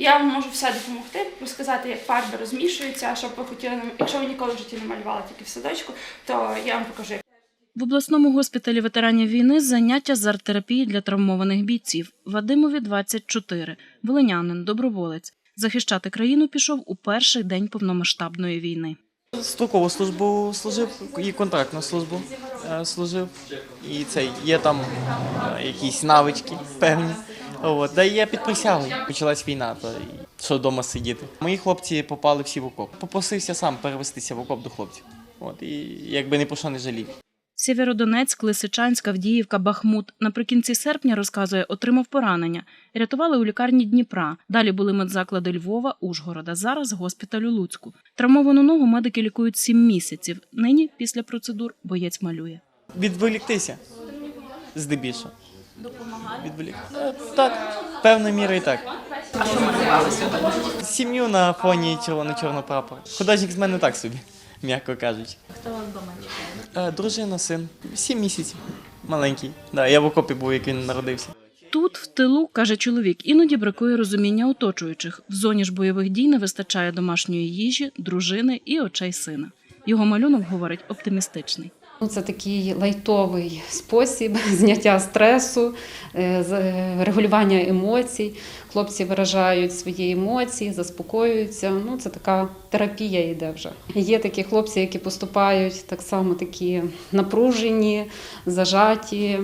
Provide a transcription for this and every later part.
Я вам можу все допомогти, розказати, як фарби розмішуються, що б ви хотіли, нам- якщо ви ніколи в житті не малювали тільки в садочку, то я вам покажу. В обласному госпіталі ветеранів війни заняття з арт-терапії для травмованих бійців. Вадимові 24, волинянин, доброволець. Захищати країну пішов у перший день повномасштабної війни. Строкову службу служив і контрактну службу е, служив. І це є там е, якісь навички певні. От, да і я під присягою. Почалась війна, то що вдома сидіти. Мої хлопці попали всі в окоп. Попросився сам перевестися в окоп до хлопців. От, і якби не про що не жалів. Сєвєродонецьк, Лисичанськ, Авдіївка, Бахмут наприкінці серпня розказує, отримав поранення. Рятували у лікарні Дніпра. Далі були медзаклади Львова, Ужгорода. Зараз госпіталь у Луцьку. Травмовану ногу медики лікують сім місяців. Нині після процедур боєць малює. Відволіктися здебільшого. Відволік... Е, Так, певною мірою так. А що малювали сьогодні? Сім'ю на фоні червоно-чорного прапора. Художник з мене так собі, м'яко кажучи. Хто вас вдома чекає? Е, Дружина, син. Сім місяців. Маленький. Да, я в окопі був, як він народився. Тут, в тилу, каже чоловік, іноді бракує розуміння оточуючих. В зоні ж бойових дій не вистачає домашньої їжі, дружини і очей сина. Його малюнок говорить оптимістичний. Ну, Це такий лайтовий спосіб зняття стресу, е, е, регулювання емоцій. Хлопці виражають свої емоції, заспокоюються. Ну, це така терапія йде вже. Є такі хлопці, які поступають так само такі напружені, зажаті.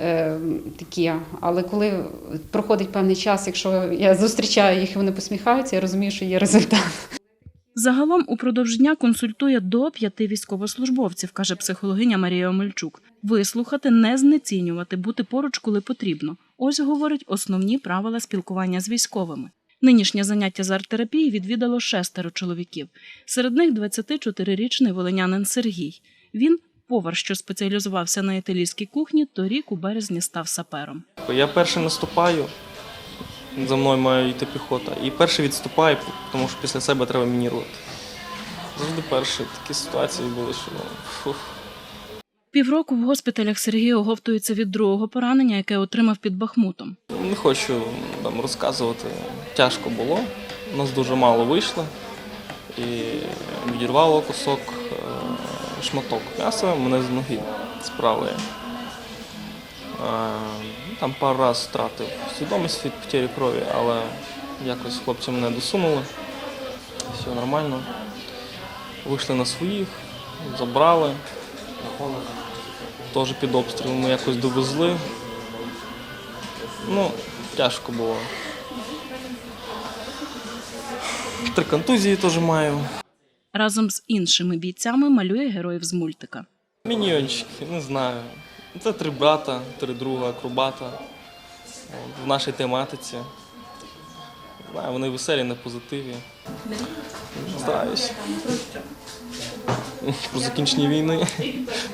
е, Такі, але коли проходить певний час, якщо я зустрічаю їх і вони посміхаються, я розумію, що є результат. Загалом упродовж дня консультує до п'яти військовослужбовців, каже психологиня Марія Омельчук. Вислухати, не знецінювати, бути поруч, коли потрібно. Ось говорить основні правила спілкування з військовими. Нинішнє заняття з арт-терапії відвідало шестеро чоловіків. Серед них 24-річний волинянин Сергій. Він повар, що спеціалізувався на італійській кухні, торік у березні став сапером. Я перший наступаю, за мною має йти піхота. І перший відступає, тому що після себе треба мінірувати. Завжди перші такі ситуації були, що ну, фух. Півроку в госпіталях Сергій оговтується від другого поранення, яке отримав під Бахмутом. Не хочу там розказувати. Тяжко було. У нас дуже мало вийшло. І відірвало кусок, е, шматок м'яса мене з ноги. Е, Там пару разів втратив свідомість від потері крові, але якось хлопці мене досунули. Все нормально. Вийшли на своїх, забрали. Теж під обстрілами якось довезли. Ну, тяжко було. Три контузії теж маю. Разом з іншими бійцями малює героїв з мультика. Міньйончики, не знаю. Це три брата, три друга, акробата. В нашій тематиці. Знаю, вони веселі на позитиві. Стараюсь. Про закінчення війни,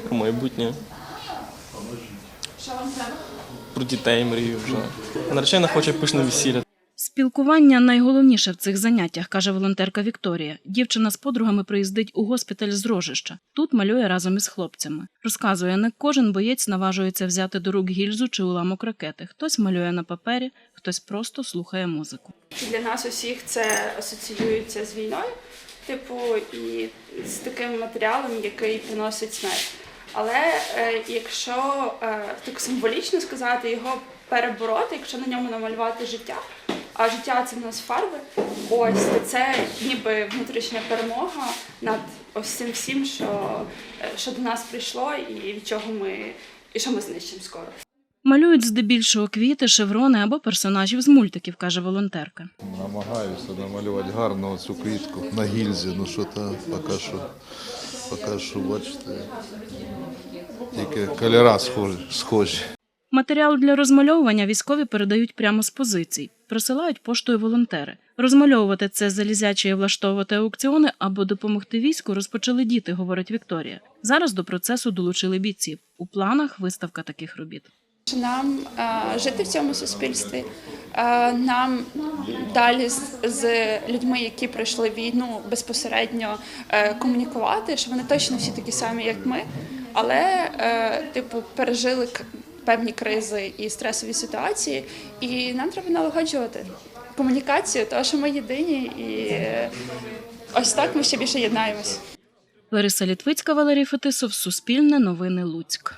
про майбутнє. Про дітей мрію вже. Наречена хоче пишне весілля. Спілкування найголовніше в цих заняттях, каже волонтерка Вікторія. Дівчина з подругами приїздить у госпіталь з рожища. Тут малює разом із хлопцями. Розказує, не кожен боєць наважується взяти до рук гільзу чи уламок ракети. Хтось малює на папері, хтось просто слухає музику. Для нас усіх це асоціюється з війною, типу, і з таким матеріалом, який приносить смерть. Але е, якщо е, так символічно сказати, його перебороти, якщо на ньому намалювати життя, а життя це в нас фарби, ось то це ніби внутрішня перемога над ось цим всім, що, що до нас прийшло, і від чого ми і що ми знищимо скоро. Малюють здебільшого квіти, шеврони або персонажів з мультиків, каже волонтерка. Намагаюся намалювати гарно цю квітку на гільзі, ну що то поки що, поки що, бачите, тільки кольора схожі. Матеріал для розмальовування військові передають прямо з позицій, присилають поштою волонтери. Розмальовувати це залізяче і влаштовувати аукціони або допомогти війську розпочали діти, говорить Вікторія. Зараз до процесу долучили бійців. У планах виставка таких робіт. Нам е, жити в цьому суспільстві, е, нам далі з, з людьми, які пройшли війну, безпосередньо е, комунікувати, що вони точно всі такі самі, як ми, але е, типу пережили певні кризи і стресові ситуації, і нам треба налагоджувати комунікацію, тому що ми єдині і е, ось так ми ще більше єднаємось. Лариса Літвицька, Валерій Фетисов, Суспільне новини Луцьк.